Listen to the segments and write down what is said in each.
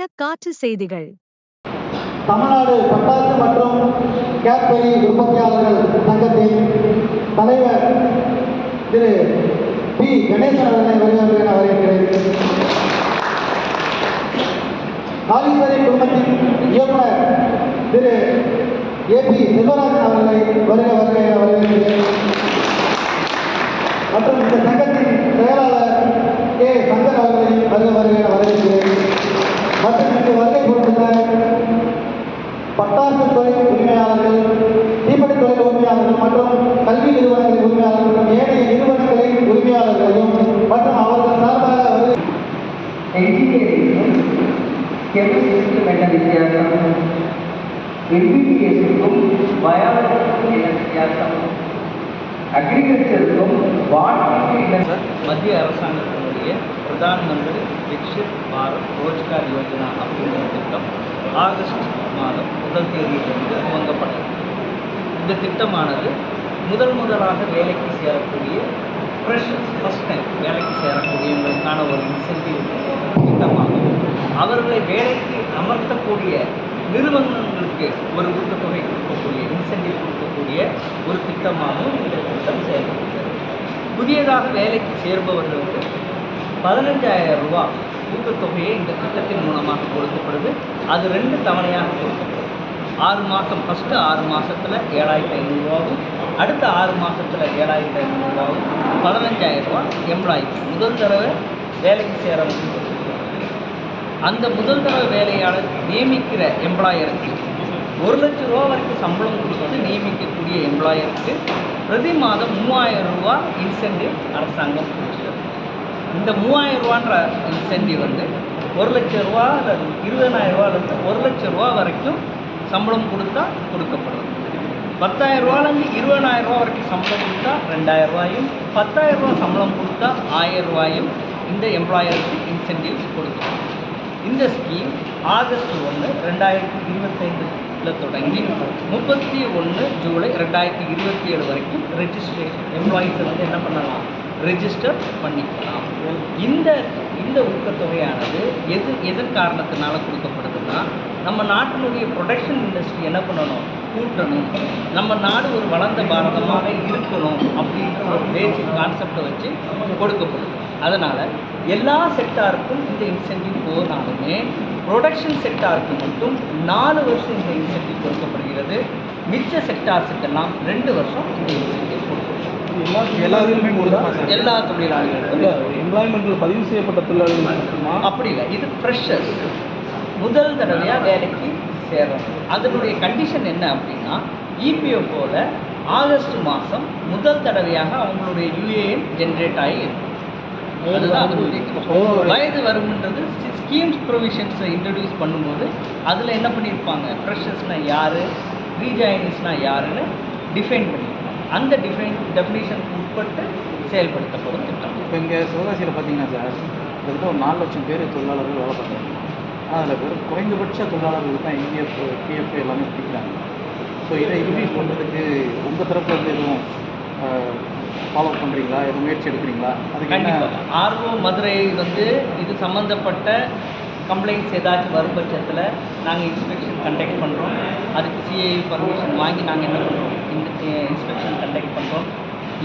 பயண காற்று செய்திகள். தமிழ்நாடு பட்டாசு மற்றும் கேட்பரி உற்பத்தியாளர்கள் சங்கத்தின் தலைவர் திரு பி. கணேசன் அவர்களை வருகிறவர்கள் வரவேற்கிறேன். காலீஸ்வரி குடும்பத்தின் இயக்குனர் திரு ஏ. பி. செல்வராஜன் அவர்களை வருக வருக வரவேற்கிறேன். மற்றும் இந்த சங்கத்தின் செயலாளர் கே. சங்கர் அவர்களை வருக வருக என வரவேற்கிறேன் மற்றும் இங்கு வருகை கொடுத்துள்ள பட்டாசு தொழில் உரிமையாளர்கள் தீப்பெட்டி தொழில் உரிமையாளர்கள் மற்றும் கல்வி நிறுவனங்களின் உரிமையாளர்கள் மற்றும் ஏனைய நிறுவனங்களின் உரிமையாளர்களையும் மற்றும் அவர்கள் சார்பாக என்ன வித்தியாசம் எம்பிபிஎஸ்க்கும் பயாலஜிக்கும் என்ன வித்தியாசம் அக்ரிகல்ச்சருக்கும் மத்திய அரசாங்கத்தினுடைய பிரதான் மந்திரி விக்ஷித் பாரத் ரோஜ்கார் யோஜனா அப்படிங்கிற திட்டம் ஆகஸ்ட் மாதம் முதல் தேதியிலிருந்து துவங்கப்பட்டது. இந்த திட்டமானது முதல் முதலாக வேலைக்கு சேரக்கூடிய ஃப்ரெஷர்ஸ் ஃபஸ்ட் டைம் வேலைக்கு சேரக்கூடியவங்களுக்கான ஒரு இன்சென்டிவ் திட்டமாகும். அவர்களை வேலைக்கு அமர்த்தக்கூடிய நிறுவனங்களுக்கு ஒரு ஊக்கத்தொகை கொடுக்கக்கூடிய இன்சென்டிவ் கொடுக்கக்கூடிய ஒரு திட்டமாகவும் இந்த திட்டம் செயல்படுகிறது. புதியதாக வேலைக்கு சேர்பவர்களுக்கு பதினஞ்சாயிரம் ரூபாய் ஊக்கத்தொகையை இந்த திட்டத்தின் மூலமாக கொடுக்கப்படுது. அது ரெண்டு தவணையாக கொடுக்கப்படுது. ஆறு மாதம் ஃபஸ்ட்டு ஆறு மாதத்தில் ஏழாயிரத்தி ஐநூறுரூவாவும் அடுத்த ஆறு மாதத்தில் ஏழாயிரத்தி ஐநூறுரூவாவும் பதினஞ்சாயிரரூவா எம்ப்ளாய்க்கு முதல் தடவை வேலைக்கு சேரவங்க அந்த முதல் தடவை வேலையாளர் நியமிக்கிற எம்ப்ளாயருக்கு ஒரு லட்ச ரூபா வரைக்கும் சம்பளம் கொடுத்து நியமிக்கக்கூடிய எம்ப்ளாயருக்கு பிரதி மாதம் மூவாயிரம் ரூபா இன்சென்டிவ் அரசாங்கம் கொடுக்குறது இந்த மூவாயிரம் ரூபான்ற இன்சென்டிவ் வந்து ஒரு லட்ச ரூபா இருபதனாயிரம் ரூபாலேருந்து ஒரு லட்ச ரூபா வரைக்கும் சம்பளம் கொடுத்தா கொடுக்கப்படும். பத்தாயிரம் ரூபாலேருந்து இருபதாயிரம் ரூபா வரைக்கும் சம்பளம் கொடுத்தா ரெண்டாயிரம் ரூபாயும் பத்தாயிரம் ரூபா சம்பளம் கொடுத்தா ஆயிரம் ரூபாயும் இந்த எம்ப்ளாயருக்கு இன்சென்டிவ்ஸ் கொடுக்கும் இந்த ஸ்கீம் ஆகஸ்ட் ஒன்று ரெண்டாயிரத்தி இருபத்தைந்தில் தொடங்கி முப்பத்தி ஒன்று ஜூலை ரெண்டாயிரத்தி இருபத்தி ஏழு வரைக்கும் ரெஜிஸ்ட்ரேஷன் எம்ப்ளாயீஸை வந்து என்ன பண்ணலாம்? ரெஜிஸ்டர் பண்ணிக்கலாம். இந்த இந்த ஊக்கத்தொகையானது எது எதன் காரணத்தினால கொடுக்கப்படுதுன்னா நம்ம நாட்டினுடைய ப்ரொடக்ஷன் இண்டஸ்ட்ரி என்ன பண்ணணும்? கூட்டணும். நம்ம நாடு ஒரு வளர்ந்த பாரதமாக இருக்கணும் அப்படின்ற ஒரு பேசிக் கான்செப்டை வச்சு கொடுக்கப்படுது அதனால் எல்லா செக்டாருக்கும் இந்த இன்சென்டிவ் போனாலுமே ப்ரொடக்ஷன் செக்டாருக்கு மட்டும் நாலு வருஷம் இந்த இன்சென்டிவ் கொடுக்கப்படுகிறது. மிச்ச செக்டார்ஸுக்கெல்லாம் ரெண்டு வருஷம் இந்த இன்சென்டிவ் கொடுக்கப்படுகிறது. எல்லா எல்லா தொழிலாளிகளுக்கும். எம்ப்ளாய்மெண்ட்டில் பதிவு செய்யப்பட்ட தொழிலாளர்கள் மட்டுமா? அப்படி இல்லை இது ஃப்ரெஷர்ஸ் முதல் தடவையாக வேலைக்கு சேர்றோம் அதனுடைய கண்டிஷன் என்ன அப்படின்னா E இபிஎஃப்ஓவில் ஆகஸ்ட் மாதம் முதல் தடவையாக அவங்களுடைய யூஏஎன் ஜென்ரேட் ஆகி இருக்கும். அதுதான் அதனுடைய. வயது வரும்ன்றது ஸ்கீம்ஸ் ப்ரொவிஷன்ஸை இன்ட்ரடியூஸ் பண்ணும்போது அதில் என்ன பண்ணியிருப்பாங்க? ஃப்ரெஷர்ஸ்னால் யார்? ரீஜாயினிஸ்னால் யாருன்னு டிஃபைன் பண்ணியிருப்பாங்க. அந்த டிஃபைன் டெஃபினேஷனுக்கு உட்பட்டு செயல்படுத்தப்படும் திட்டம். இப்போ இங்கே சிவகாசியில் பார்த்தீங்கன்னா சார் கிட்டத்தட்ட ஒரு நாலு லட்சம் பேர் தொழிலாளர்கள் வேலை பார்க்குறாங்க. அதில் வெறும் குறைந்தபட்ச தொழிலாளர்கள் தான் இஎஃப் பிஎஃப் எல்லாமே பிடிக்கிறாங்க. ஸோ இதை இன்க்ரீஸ் பண்ணுறதுக்கு உங்கள் தரப்புல வந்து எதுவும் ஃபாலோ பண்ணுறீங்களா எதுவும் முயற்சி எடுக்கிறீங்களா? அதுக்கு என்ன ஆர்வோ மதுரை வந்து இது சம்மந்தப்பட்ட கம்ப்ளைண்ட்ஸ் ஏதாச்சும் வரும் பட்சத்தில் நாங்கள் இன்ஸ்பெக்ஷன் கண்டக்ட் பண்ணுறோம் அதுக்கு சிஐ பர்மிஷன் வாங்கி நாங்கள் என்ன பண்ணுறோம் இந்த இன்ஸ்பெக்ஷன் கண்டக்ட் பண்ணுறோம்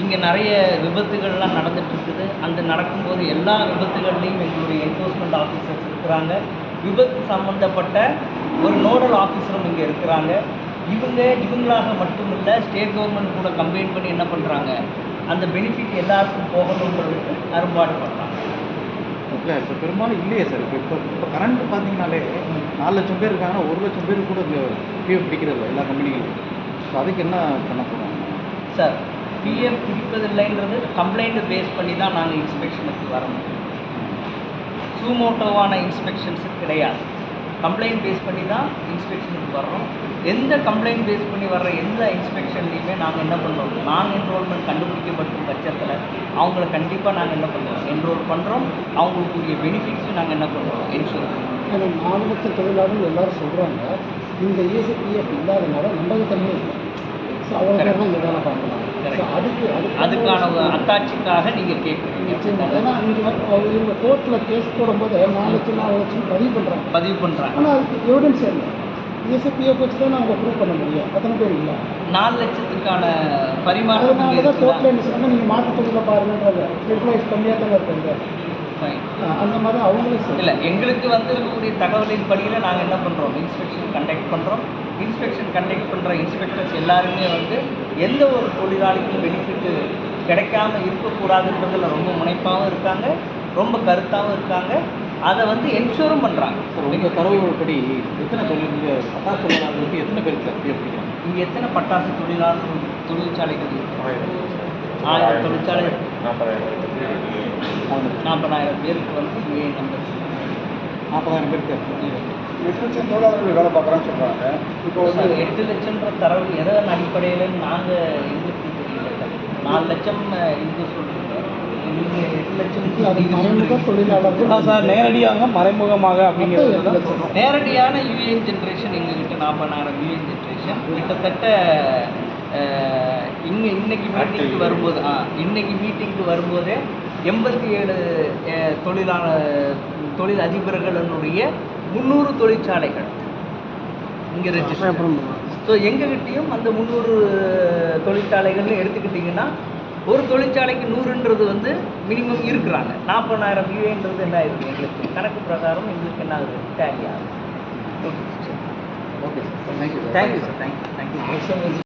இங்கே நிறைய விபத்துகள்லாம் நடந்துட்டு இருக்குது. அந்த நடக்கும்போது எல்லா விபத்துகள்லையும் எங்களுடைய என்ஃபோர்ஸ்மெண்ட் ஆஃபீஸர்ஸ் இருக்கிறாங்க. விபத்து சம்மந்தப்பட்ட ஒரு நோடல் ஆஃபீஸரும் இங்கே இருக்கிறாங்க. இவங்க இவங்களாக மட்டும் இல்லை ஸ்டேட் கவர்மெண்ட் கூட கம்பைன் பண்ணி என்ன பண்ணுறாங்க அந்த பெனிஃபிட் எல்லாருக்கும் போகணுன்றதுக்கு அரும்பாடு பண்ணுறாங்க இல்லை இப்போ பெரும்பாலும் இல்லையே சார் இப்போ இப்போ இப்போ கரண்ட் பார்த்தீங்கனாலே நாலு லட்சம் பேர் இருக்காங்கன்னா ஒரு லட்சம் பேர் கூட பிஎஃப் பிடிக்கிறது எல்லா கம்பெனிகளும். ஸோ அதுக்கு என்ன பண்ண சார் பிஎஃப் பிடிப்பதில்லைன்றது கம்ப்ளைண்ட் பேஸ் பண்ணி தான் நாங்கள் இன்ஸ்பெக்ஷனுக்கு வர சூமோட்டோவான இன்ஸ்பெக்ஷன்ஸு கிடையாது. கம்ப்ளைண்ட் பேஸ் பண்ணி தான் இன்ஸ்பெக்ஷனுக்கு வர்றோம். எந்த கம்ப்ளைண்ட் பேஸ் பண்ணி வர்ற எந்த இன்ஸ்பெக்ஷன்லையுமே நாங்கள் என்ன பண்ணுறோம் நான் என்ரோல்மெண்ட் கண்டுபிடிக்கப்படும் பட்சத்தில் அவங்கள கண்டிப்பாக நாங்கள் என்ன பண்ணுறோம் என்ரோல் பண்ணுறோம் அவங்களுக்குரிய பெனிஃபிட்ஸும் நாங்கள் என்ன பண்ணுறோம் என்ஷூர் பண்ணுறோம் லட்சம் தொழிலாளர்கள் எல்லாரும் சொல்கிறாங்க இந்த இஎஸ்பிஎஃப் இல்லாதனால நம்பகத்தன்மை இல்லை. ஸோ அவங்க வேலை பார்க்கலாம். அதுக்கு அதுக்கான அத்தாட்சிக்காக நீங்கள் கேட்குறீங்க. கோர்ட்டில் கேஸ் போடும்போது நாலு லட்சம் நாலு லட்சம் பதிவு பண்ணுறாங்க பதிவு பண்ணுறாங்க ஆனால் அதுக்கு எவிடன்ஸ் என்ன? இஎஸ்பிஎஃப் வச்சு தான் அவங்க ப்ரூவ் பண்ண முடியும். அத்தனை பேர் இல்லை. நாலு லட்சத்துக்கான பரிமாற்றம் தான் கோர்ட்டில் என்ன சொன்னாங்க? நீங்கள் மாற்று தொழிலில் பாருங்கன்றாங்க எம்ப்ளாயிஸ் கம்மியாக தானே இருக்காங்க. அந்த மாதிரி அவங்களே இல்லை எங்களுக்கு வந்து இருக்கக்கூடிய தகவலின் படியில் நாங்கள் என்ன பண்ணுறோம் இன்ஸ்பெக்ஷன் கண்டக்ட் பண்ணுறோம் இன்ஸ்பெக்ஷன் கண்டக்ட் பண்ணுற இன்ஸ்பெக்டர்ஸ் எல்லாருமே வந்து எந்த ஒரு தொழிலாளிக்கும் பெனிஃபிட்டு கிடைக்காம இருக்கக்கூடாதுன்றதுல ரொம்ப முனைப்பாகவும் இருக்காங்க ரொம்ப கருத்தாகவும் இருக்காங்க. அதை வந்து என்ஷூரும் பண்ணுறாங்க உங்கள் தரவுபடி எத்தனை தொழில் இங்கே பட்டாசு தொழிலாளர்களுக்கு எத்தனை பேருக்கு பிஎஃப் இங்கே எத்தனை பட்டாசு தொழிலாளர் தொழிற்சாலைகள்? ஆயிரம் தொழிற்சாலை நாற்பதாயிரம். பேருக்கு வந்து யூஏ நம்பர்ஸ் நாற்பதாயிரம் பேருக்கு எட்டு லட்சம் தொழிலாளர்கள் வேலை பார்க்குறான்னு சொல்கிறாங்க இப்போ சார், எட்டு லட்சம்ன்ற தரவு எதன் அடிப்படையில் நாங்கள் எங்களுக்கு தெரியல நாலு லட்சம் இது. தொழிலாளர்கள் சார் நேரடியாக மறைமுகமாக அப்படிங்கிறது. நேரடியான யூஎன் ஜென்ரேஷன் எங்ககிட்ட நாற்பதாயிரம் யூஎன் ஜென்ரேஷன் கிட்டத்தட்ட இங்க இன்னைக்கு மீட்டிங்க்கு வரும்போது ஆ இன்னைக்கு மீட்டிங்க்கு வரும்போதே எண்பத்தி ஏழு தொழிலாளர் தொழில் அதிபர்களுடைய முந்நூறு தொழிற்சாலைகள் இங்கே ரெஜிஸ்டர் ஸோ எங்ககிட்டயும் அந்த முந்நூறு தொழிற்சாலைகள்னு எடுத்துக்கிட்டிங்கன்னா ஒரு தொழிற்சாலைக்கு நூறுன்றது வந்து மினிமம் இருக்கிறாங்க. நாற்பதாயிரம் யூஏன்றது என்ன ஆயிருக்கு எங்களுக்கு? கணக்கு பிரகாரம் எங்களுக்கு என்ன ஆகுது? டேலி ஆகுது. Okay sir thank you sir thank you sir thank you thank you